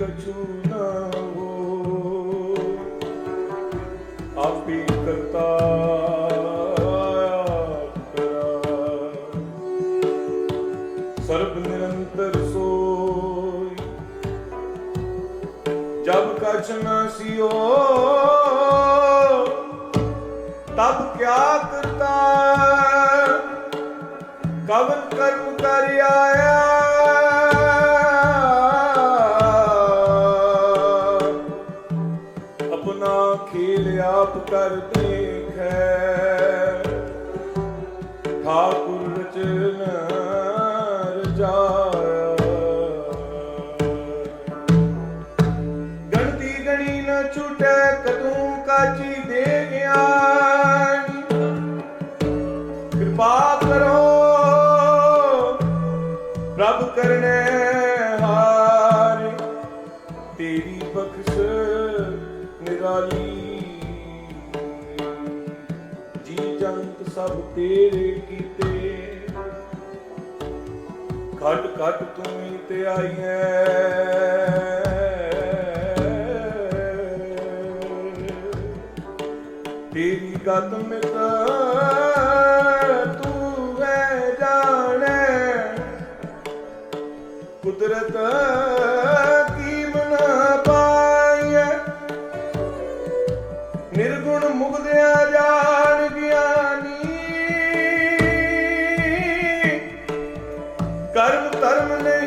कछु ना हो आप ही करता सर्व निरंतर सोई जब कछ ना सियो तब क्या करता कवन कर्म कर आया better. ਸਭ ਤੇਰੇ ਕੀਤੇ। ਘਟ ਘਟ ਤੂੰ ਹੀ ਤੇ ਆਈਐ। ਤੇਰੀ ਗਤ ਮਿਤ ਤੂੰ ਵੇ ਜਾਣੈ। ਕੁਦਰਤ ਧਰਮ ਨੇ